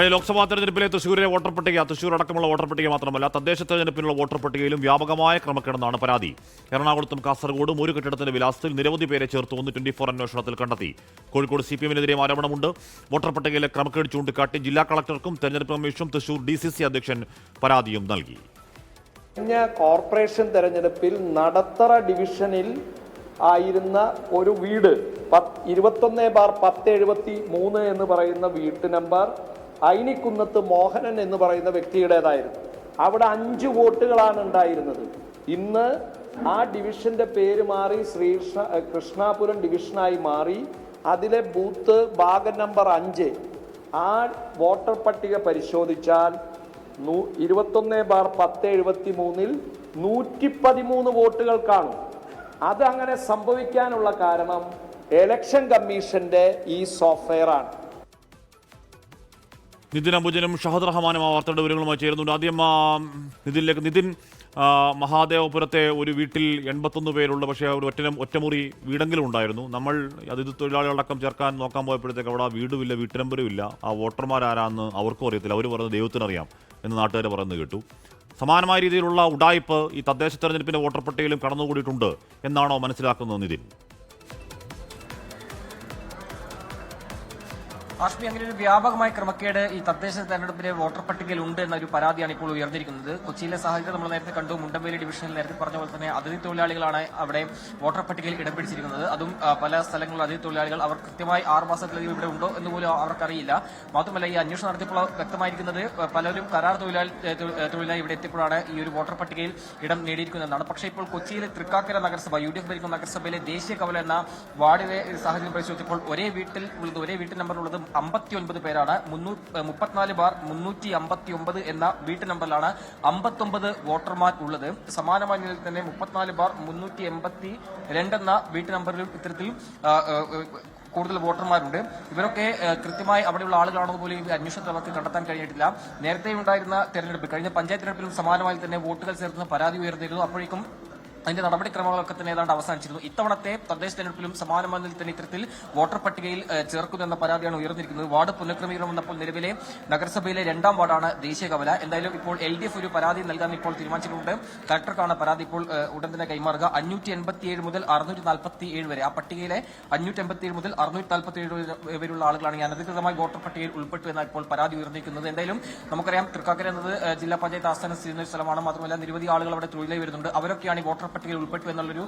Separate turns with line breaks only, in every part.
കഴിഞ്ഞ ലോക്സഭാ തെരഞ്ഞെടുപ്പിലെ തൃശ്ശൂരിലെ വോട്ടർ പട്ടിക തൃശ്ശൂർ അടക്കമുള്ള വോട്ടർ പട്ടിക മാത്രമല്ല തദ്ദേശ തെരഞ്ഞെടുപ്പിനുള്ള വോട്ടർ പട്ടികയിലും വ്യാപകമായ ക്രമക്കേടെന്നാണ് പരാതി. എറണാകുളത്തും കാസർഗോഡും ഒരു കെട്ടിടത്തിന്റെ വിലാസത്തിൽ നിരവധി പേരെ ചേർത്ത് ഒന്ന് ട്വന്റി ഫോർ അന്വേഷണത്തിൽ കണ്ടെത്തി. കോഴിക്കോട് സി പി എമ്മിനെതിരെയും ആരോപണമുണ്ട്. വോട്ടർ പട്ടികയിലെ ക്രമക്കേട് ചൂണ്ടിക്കാട്ടി ജില്ലാ കളക്ടർക്കും തെരഞ്ഞെടുപ്പ് കമ്മീഷനും തൃശൂർ ഡി സി സി അധ്യക്ഷൻ പരാതിയും നൽകി.
കഴിഞ്ഞ കോർപ്പറേഷൻ തെരഞ്ഞെടുപ്പിൽ നടത്തറ ഡിവിഷനിൽ ആയിരുന്ന ഒരു വീട് പത്ത് ഇരുപത്തൊന്ന് ബാർ പത്ത് എഴുപത്തി മൂന്ന് എന്ന് പറയുന്ന വീട്ട് നമ്പർ ഐനിക്കുന്നത്ത് മോഹനൻ എന്ന് പറയുന്ന വ്യക്തിയുടേതായിരുന്നു. അവിടെ അഞ്ച് വോട്ടുകളാണ് ഉണ്ടായിരുന്നത്. ഇന്ന് ആ ഡിവിഷന്റെ പേര് മാറി ശ്രീകൃഷ്ണ കൃഷ്ണാപുരം ഡിവിഷനായി മാറി. അതിലെ ബൂത്ത് ഭാഗം നമ്പർ അഞ്ച്. ആ വോട്ടർ പട്ടിക പരിശോധിച്ചാൽ നൂ- ഇരുപത്തൊന്ന് ബാർ പത്ത് എഴുപത്തി മൂന്നിൽ നൂറ്റി പതിമൂന്ന് വോട്ടുകൾ കാണും. അത് അങ്ങനെ സംഭവിക്കാനുള്ള കാരണം എലക്ഷൻ കമ്മീഷന്റെ ഈ സോഫ്റ്റ്വെയർ ആണ്
നിതിൻ അംബുജനും ഷഹദ് റഹ്മാനും ആ വാർത്തയുടെ വിവരങ്ങളുമായി ചേരുന്നുണ്ട്. ആദ്യം നിതിനിലേക്ക് നിതിൻ മഹാദേവപുരത്തെ ഒരു വീട്ടിൽ എൺപത്തൊന്ന് പേരുള്ള പക്ഷേ ഒരു ഒറ്റ ഒറ്റമുറി വീടെങ്കിലും ഉണ്ടായിരുന്നു. നമ്മൾ അതിഥി തൊഴിലാളികളടക്കം ചേർക്കാൻ നോക്കാൻ പോയപ്പോഴത്തേക്ക് അവിടെ വീടുമില്ല വീട്ടു നമ്പരും ഇല്ല ആ വോട്ടർമാരാരാന്ന് അവർക്കും അറിയത്തില്ല. അവർ പറയുന്നത് ദൈവത്തിനറിയാം എന്ന് നാട്ടുകാർ പറയുന്നത് കേട്ടു. സമാനമായ രീതിയിലുള്ള ഉടായ്പ് ഈ തദ്ദേശ തെരഞ്ഞെടുപ്പിന്റെ വോട്ടർ പട്ടികയിലും കടന്നുകൂടിയിട്ടുണ്ട് എന്നാണോ മനസ്സിലാക്കുന്നത് നിതിൻ?
ആഷ്മി അങ്ങനെ ഒരു വ്യാപകമായ ക്രമക്കേട് ഈ തദ്ദേശ തെരഞ്ഞെടുപ്പിലെ വോട്ടർ പട്ടികയിൽ ഉണ്ട് എന്നൊരു പരാതിയാണ് ഇപ്പോൾ ഉയർന്നിരിക്കുന്നത്. കൊച്ചിയിലെ സാഹചര്യം നമ്മൾ നേരത്തെ കണ്ടു. മുണ്ടമ്പേലി ഡിവിഷനിൽ നേരത്തെ പറഞ്ഞ പോലെ തന്നെ അതിഥി തൊഴിലാളികളാണ് അവിടെ വോട്ടർ പട്ടികയിൽ ഇടം പിടിച്ചിരിക്കുന്നത്. അതും പല സ്ഥലങ്ങളിലും അതിഥി തൊഴിലാളികൾ അവർ കൃത്യമായി ആറ് മാസത്തിലധികം ഇവിടെ ഉണ്ടോ എന്ന് പോലും അവർക്കറിയില്ല. മാത്രമല്ല ഈ അന്വേഷണം നടത്തിയപ്പോൾ വ്യക്തമായിരിക്കുന്നത് പലരും കരാർ തൊഴിലാളി തൊഴിലാളി ഇവിടെ എത്തിയപ്പോഴാണ് ഈ ഒരു വോട്ടർ പട്ടികയിൽ ഇടം നേടിയിരിക്കുന്നതെന്നാണ്. പക്ഷേ ഇപ്പോൾ കൊച്ചിയിലെ തൃക്കാക്കര നഗരസഭ യു ഡി എഫ് ഭരിക്കുന്ന നഗരസഭയിലെ ദേശീയ കവല എന്ന വാർഡിലെ സാഹചര്യം പരിശോധിച്ചപ്പോൾ ഒരേ വീട്ടിൽ ഉള്ളത് ഒരേ വീട്ടിൽ നമ്പർ ഉള്ളത് അമ്പത്തി ഒൻപത് പേരാണ് മുപ്പത്തിനാല് ബാർ മുന്നൂറ്റി അമ്പത്തി ഒമ്പത് എന്ന വീട്ടു നമ്പറിലാണ് അമ്പത്തൊമ്പത് വോട്ടർമാർ ഉള്ളത്. സമാനമായ നിലയിൽ തന്നെ മുപ്പത്തിനാല് ബാർ മുന്നൂറ്റി എൺപത്തി രണ്ടെന്ന വീട്ടു നമ്പറിലും ഇത്തരത്തിൽ കൂടുതൽ വോട്ടർമാരുണ്ട്. ഇവരൊക്കെ കൃത്യമായി അവിടെയുള്ള ആളുകളാണോ പോലും അന്വേഷണത്തിൽ അവർക്ക് കണ്ടെത്താൻ കഴിഞ്ഞിട്ടില്ല. നേരത്തെ ഉണ്ടായിരുന്ന തെരഞ്ഞെടുപ്പ് കഴിഞ്ഞ പഞ്ചായത്ത് തെരഞ്ഞെടുപ്പിലും സമാനമായി തന്നെ വോട്ടുകൾ ചേർത്തുന്ന പരാതി ഉയർന്നിരുന്നു. അപ്പോഴേക്കും അതിന്റെ നടപടിക്രമങ്ങളൊക്കെ തന്നെ ഏതാണ്ട് അവസാനിച്ചിരുന്നു. ഇത്തവണത്തെ തദ്ദേശ തെരഞ്ഞെടുപ്പിലും സമാനമായ തന്നെ ഇത്തരത്തിൽ വോട്ടർ പട്ടികയിൽ ഏഹ്, ചേർക്കുന്നു എന്ന പരാതിയാണ് ഉയർന്നിരിക്കുന്നത്. വാർഡ് പുനഃക്രമീകരണം വന്നപ്പോൾ നിലവിലെ നഗരസഭയിലെ രണ്ടാം വാർഡാണ് ദേശീയ കവല. എന്തായാലും ഇപ്പോൾ എൽ ഒരു പരാതി നൽകാൻ ഇപ്പോൾ തീരുമാനിച്ചിട്ടുണ്ട്. കളക്ടർക്കാണ് പരാതി ഇപ്പോൾ ഉടൻ തന്നെ കൈമാറുക. അഞ്ഞൂറ്റി എൺപത്തിയേഴ് മുതൽ അറുന്നൂറ്റി നാൽപ്പത്തി ഏഴ് വരെ. ആ പട്ടികയിലെ അഞ്ഞൂറ്റി എൺപത്തിയേഴ് മുതൽ അറുന്നൂറ്റി നാൽപ്പത്തി ഏഴ് വരെയുള്ള ആളുകളാണ് ഈ അനധികൃതമായി വോട്ടർ പട്ടികയിൽ ഉൾപ്പെട്ടു എന്നാണ് ഇപ്പോൾ പരാതി ഉയർന്നിരിക്കുന്നത്. എന്തായാലും നമുക്കറിയാം തൃക്കാക്കര എന്നത് ജില്ലാ പഞ്ചായത്ത് ആസ്ഥാനം സ്ഥിതി സ്ഥലമാണ്. മാത്രമല്ല നിരവധി ആളുകൾ അവിടെ തൊഴിലായി വരുന്നുണ്ട്. അവരൊക്കെയാണ് ഈ വോട്ടർ പട്ടികയിൽ ഉൾപ്പെട്ടു എന്നുള്ളൊരു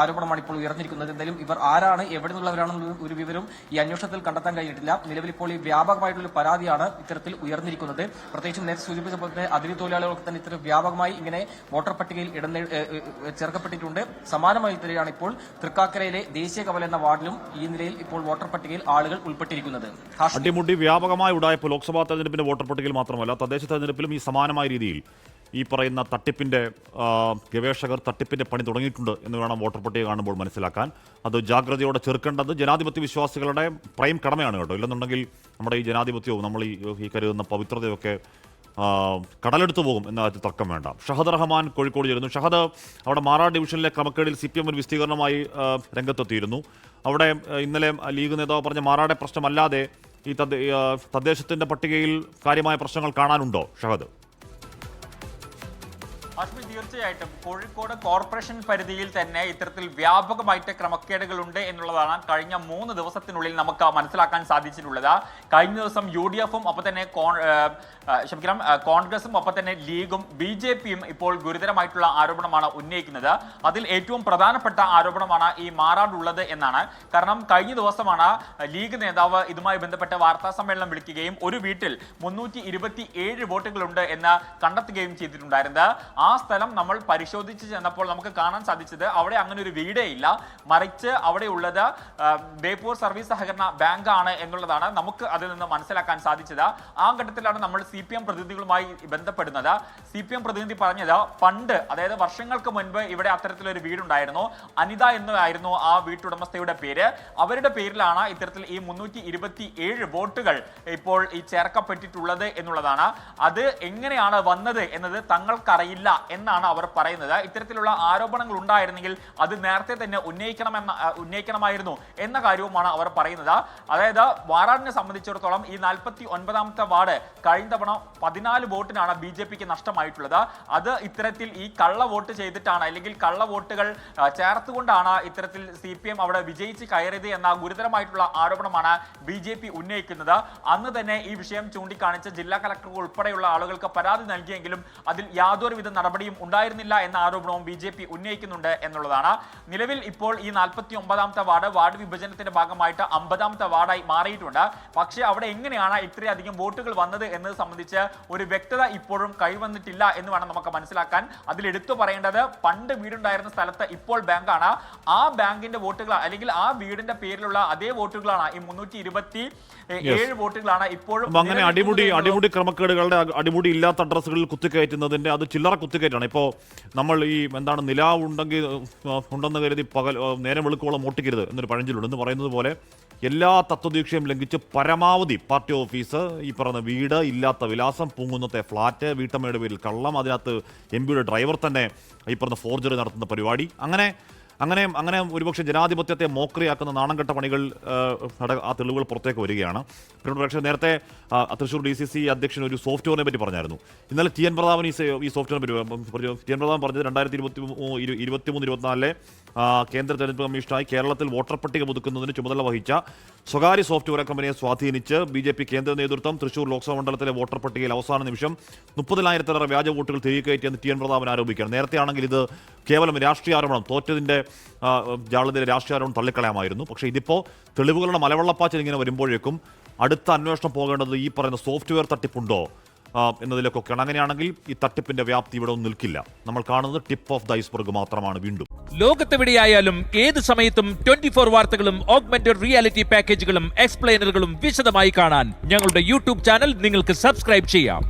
ആരോപണമാണ് ഇപ്പോൾ ഉയർന്നിരിക്കുന്നത്. എന്തായാലും ഇവർ ആരാണ് എവിടെ നിന്നുള്ളവരാണെന്നുള്ള ഒരു വിവരം ഈ അന്വേഷണത്തിൽ കണ്ടെത്താൻ കഴിഞ്ഞിട്ടില്ല. നിലവിൽ ഇപ്പോൾ ഈ വ്യാപകമായിട്ടുള്ള പരാതിയാണ് ഇത്തരത്തിൽ ഉയർന്നിരിക്കുന്നത്. പ്രത്യേകിച്ച് നേരത്തെ സൂചിപ്പിച്ച പോലെ അതിഥി തൊഴിലാളികൾക്ക് തന്നെ ഇത്തരം വ്യാപകമായി ഇങ്ങനെ വോട്ടർ പട്ടികയിൽ ഇടം ചേർക്കപ്പെട്ടിട്ടുണ്ട്. സമാനമായി തന്നെയാണ് ഇപ്പോൾ തൃക്കാക്കരയിലെ ദേശീയ കവല എന്ന വാർഡിലും ഈ നിലയിൽ ഇപ്പോൾ വോട്ടർ പട്ടികയിൽ ആളുകൾ ഉൾപ്പെട്ടിരിക്കുന്നത്.
അടിമുടി വ്യാപകമായി ഉണ്ടായപ്പോൾ ലോക്സഭാ തെരഞ്ഞെടുപ്പിന്റെ വോട്ടർ പട്ടികയിൽ മാത്രമല്ല തദ്ദേശ തെരഞ്ഞെടുപ്പിലും ഈ സമാനമായ രീതിയിൽ ഈ പറയുന്ന തട്ടിപ്പിന്റെ ഗവേഷകർ തട്ടിപ്പിന്റെ പണി തുടങ്ങിയിട്ടുണ്ട് എന്ന് വേണം വോട്ടർ പട്ടിക കാണുമ്പോൾ മനസ്സിലാക്കാൻ. അത് ജാഗ്രതയോടെ ചെറുക്കേണ്ടത് ജനാധിപത്യ വിശ്വാസികളുടെ പ്രൈം കടമയാണ് കേട്ടോ. ഇല്ലെന്നുണ്ടെങ്കിൽ നമ്മുടെ ഈ ജനാധിപത്യവും നമ്മൾ ഈ ഈ കരുതുന്ന പവിത്രതയൊക്കെ കടലെടുത്തു പോകും എന്ന കാര്യത്തിൽ തർക്കം വേണ്ട. ഷഹദ് റഹ്മാൻ കോഴിക്കോട് ചേരുന്നു. ഷഹദ് അവിടെ മാറാ ഡിവിഷനിലെ ക്രമക്കേടിൽ സി പി എം ഒരു വിസ്തീർണമായി രംഗത്തെത്തിയിരുന്നു. അവിടെ ഇന്നലെ ലീഗ് നേതാവ് പറഞ്ഞ മാറാടെ പ്രശ്നമല്ലാതെ ഈ തദ്ദ- ഈ, ആ, തദ്ദേശത്തിന്റെ പട്ടികയിൽ കാര്യമായ പ്രശ്നങ്ങൾ കാണാനുണ്ടോ ഷഹദ്?
അശ്മി തീർച്ചയായിട്ടും കോഴിക്കോട് കോർപ്പറേഷൻ പരിധിയിൽ തന്നെ ഇത്തരത്തിൽ വ്യാപകമായിട്ട് ക്രമക്കേടുകളുണ്ട് എന്നുള്ളതാണ് കഴിഞ്ഞ മൂന്ന് ദിവസത്തിനുള്ളിൽ നമുക്ക് മനസ്സിലാക്കാൻ സാധിച്ചിട്ടുള്ളത്. കഴിഞ്ഞ ദിവസം യു ഡി എഫും ഒപ്പം തന്നെ ക്ഷമിക്കണം കോൺഗ്രസും ഒപ്പം തന്നെ ലീഗും ബി ജെ പിയും ഇപ്പോൾ ഗുരുതരമായിട്ടുള്ള ആരോപണമാണ് ഉന്നയിക്കുന്നത്. അതിൽ ഏറ്റവും പ്രധാനപ്പെട്ട ആരോപണമാണ് ഈ മാറാടുള്ളത് എന്നാണ്. കാരണം കഴിഞ്ഞ ദിവസമാണ് ലീഗ് നേതാവ് ഇതുമായി ബന്ധപ്പെട്ട വാർത്താ സമ്മേളനം വിളിക്കുകയും ഒരു വീട്ടിൽ മുന്നൂറ്റി വോട്ടുകളുണ്ട് എന്ന് കണ്ടെത്തുകയും ചെയ്തിട്ടുണ്ടായിരുന്നത്. സ്ഥലം നമ്മൾ പരിശോധിച്ച് ചെന്നപ്പോൾ നമുക്ക് കാണാൻ സാധിച്ചത് അവിടെ അങ്ങനെ ഒരു വീടേ ഇല്ല. മറിച്ച് അവിടെ ഉള്ളത് ബേപ്പൂർ സർവീസ് സഹകരണ ബാങ്ക് ആണ് എന്നുള്ളതാണ് നമുക്ക് അതിൽ നിന്ന് മനസ്സിലാക്കാൻ സാധിച്ചത്. ആ ഘട്ടത്തിലാണ് നമ്മൾ സി പി എം പ്രതിനിധികളുമായി ബന്ധപ്പെടുന്നത്. സി പി എം പ്രതിനിധി പറഞ്ഞത് പണ്ട് അതായത് വർഷങ്ങൾക്ക് മുൻപ് ഇവിടെ അത്തരത്തിലൊരു വീടുണ്ടായിരുന്നു. അനിത എന്നായിരുന്നു ആ വീട്ടുടമസ്ഥയുടെ പേര്. അവരുടെ പേരിലാണ് ഇത്തരത്തിൽ ഈ മുന്നൂറ്റി ഇരുപത്തി ഏഴ് വോട്ടുകൾ ഇപ്പോൾ ഈ ചേർക്കപ്പെട്ടിട്ടുള്ളത് എന്നുള്ളതാണ്. അത് എങ്ങനെയാണ് വന്നത് എന്നത് തങ്ങൾക്കറിയില്ല. എന്നാണ് അവർ പറയുന്നത്. ഇത്തരത്തിലുള്ള ആരോപണങ്ങൾ ഉണ്ടായിരുന്നെങ്കിൽ അത് നേരത്തെ തന്നെ ഉന്നയിക്കണമെന്ന ഉന്നയിക്കണമായിരുന്നു എന്ന കാര്യവുമാണ് അവർ പറയുന്നത്. അതായത് വാറാടിനെ സംബന്ധിച്ചിടത്തോളം ഈ നാൽപ്പത്തി ഒൻപതാമത്തെ വാർഡ് കഴിഞ്ഞ തവണ പതിനാല് വോട്ടിനാണ് ബി ജെ പിക്ക് നഷ്ടമായിട്ടുള്ളത്. അത് ഇത്തരത്തിൽ ഈ കള്ള വോട്ട് ചെയ്തിട്ടാണ് അല്ലെങ്കിൽ കള്ള വോട്ടുകൾ ചേർത്തുകൊണ്ടാണ് ഇത്തരത്തിൽ സി പി എം അവിടെ വിജയിച്ച് കയറിയത് എന്ന ഗുരുതരമായിട്ടുള്ള ആരോപണമാണ് ബി ജെ പി ഉന്നയിക്കുന്നത്. അന്ന് തന്നെ ഈ വിഷയം ചൂണ്ടിക്കാണിച്ച് ജില്ലാ കലക്ടർ ഉൾപ്പെടെയുള്ള ആളുകൾക്ക് പരാതി നൽകിയെങ്കിലും അതിൽ യാതൊരുവിധ നടപടിയും ഉണ്ടായിരുന്നില്ല എന്ന ആരോപണവും ബി ജെ പി ഉന്നയിക്കുന്നുണ്ട് എന്നുള്ളതാണ്. നിലവിൽ ഇപ്പോൾ ഈ നാൽപ്പത്തി ഒമ്പതാമത്തെ വാർഡ് വാർഡ് വിഭജനത്തിന്റെ ഭാഗമായിട്ട് അമ്പതാമത്തെ വാർഡായി മാറിയിട്ടുണ്ട്. പക്ഷേ അവിടെ എങ്ങനെയാണ് ഇത്രയധികം വോട്ടുകൾ വന്നത് എന്നത് സംബന്ധിച്ച് ഒരു വ്യക്തത ഇപ്പോഴും കൈവന്നിട്ടില്ല എന്ന് വേണം നമുക്ക് മനസ്സിലാക്കാൻ. അതിൽ എടുത്തു പറയേണ്ടത് പണ്ട് വീടുണ്ടായിരുന്ന സ്ഥലത്ത് ഇപ്പോൾ ബാങ്കാണ്. ആ ബാങ്കിന്റെ വോട്ടുകൾ അല്ലെങ്കിൽ ആ വീടിന്റെ പേരിലുള്ള അതേ വോട്ടുകളാണ് ഈ മുന്നൂറ്റി ഇരുപത്തി ഏഴ് വോട്ടുകളാണ് ഇപ്പോഴും
അങ്ങനെ അടിമുടി അടിമുടി ക്രമക്കേടുകളുടെ അടിമുടി ഇല്ലാത്ത അഡ്രസ്സുകളിൽ കുത്തിക്കയറ്റുന്നതിന്റെ അത് ചില്ലറ കുത്തിക്കയറ്റാണ് ഇപ്പോൾ നമ്മൾ ഈ എന്താണ് നിലാവ് ഉണ്ടെങ്കിൽ ഉണ്ടെന്ന് കരുതി പകൽ നേരം വെളുക്കോളം മോട്ടിക്കരുത് എന്നൊരു പഴഞ്ചൊല്ലുണ്ട്. എന്ന് പറയുന്നത് പോലെ എല്ലാ തത്വദീക്ഷയും ലംഘിച്ച് പരമാവധി പാർട്ടി ഓഫീസ് ഈ പറയുന്ന വീട് ഇല്ലാത്ത വിലാസം പൂങ്കുന്നത്തെ ഫ്ലാറ്റ് വീട്ടമ്മയുടെ പേരിൽ കള്ളം അതിനകത്ത് എം പിയുടെ ഡ്രൈവർ തന്നെ ഈ പറഞ്ഞ ഫോർജറി നടത്തുന്ന പരിപാടി. അങ്ങനെ അങ്ങനെ അങ്ങനെ ഒരുപക്ഷെ ജനാധിപത്യത്തെ മോക്രിയാക്കുന്ന നാണംകെട്ട പണികൾ ആ തെളിവുകൾ പുറത്തേക്ക് വരികയാണ്. പിന്നീട് പക്ഷേ നേരത്തെ തൃശ്ശൂർ ഡി സി സി അധ്യക്ഷൻ ഒരു സോഫ്റ്റ്വെയറിനെ പറ്റി പറഞ്ഞായിരുന്നു. ഇന്നലെ ടി എൻ പ്രതാപൻ ഈ ഈ സോഫ്റ്റ്വെയറിനെ പറ്റി പറഞ്ഞു ടി എൻ പ്രതാപൻ പറഞ്ഞത് രണ്ടായിരത്തി ഇരുപത്തി ഇരുപത്തി മൂന്ന് ഇരുപത്തിനാലിലെ കേന്ദ്ര തെരഞ്ഞെടുപ്പ് കമ്മീഷനായി കേരളത്തിൽ വോട്ടർ പട്ടിക പുതുക്കുന്നതിന് ചുമതല വഹിച്ച സ്വകാര്യ സോഫ്റ്റ്വെയർ കമ്പനിയെ സ്വാധീനിച്ച് ബി ജെ പി കേന്ദ്ര നേതൃത്വം തൃശൂർ ലോക്സഭാ മണ്ഡലത്തിലെ വോട്ടർ പട്ടികയിൽ അവസാന നിമിഷം മുപ്പതിനായിരത്തിലേറെ വ്യാജ വോട്ടുകൾ തിരികെ കയറ്റിയെന്ന് ടി എൻ പ്രതാപൻ ആരോപിക്കുകയാണ്. നേരത്തെയാണെങ്കിൽ ഇത് കേവലം രാഷ്ട്രീയ ആരോപണം തോറ്റതിന്റെ ആ, ജാളത്തിലെ രാഷ്ട്രീയ ആരോപണം തള്ളിക്കളയാമായിരുന്നു. പക്ഷേ ഇതിപ്പോൾ തെളിവുകളുടെ മലവെള്ളപ്പാച്ചിൽ ഇങ്ങനെ വരുമ്പോഴേക്കും അടുത്ത അന്വേഷണം പോകേണ്ടത് ഈ പറയുന്ന സോഫ്റ്റ്വെയർ തട്ടിപ്പുണ്ടോ? എന്നതിലേക്കൊക്കെയാണ് അങ്ങനെയാണെങ്കിൽ ഈ തട്ടിപ്പിന്റെ വ്യാപ്തി ഇവിടെ ഒന്നും നിൽക്കില്ല. നമ്മൾ കാണുന്നത് ടിപ്പ് ഓഫ് ദ ഐസ്ബർഗ് മാത്രമാണ് വീണ്ടും.
ലോകത്തെവിടെയായാലും ഏത് സമയത്തും ട്വന്റി ഫോർ വാർത്തകളും ഓഗ്മെന്റഡ് റിയാലിറ്റി പാക്കേജുകളും എക്സ്പ്ലെയിനറുകളും വിശദമായി കാണാൻ ഞങ്ങളുടെ യൂട്യൂബ് ചാനൽ നിങ്ങൾക്ക് സബ്സ്ക്രൈബ് ചെയ്യാം.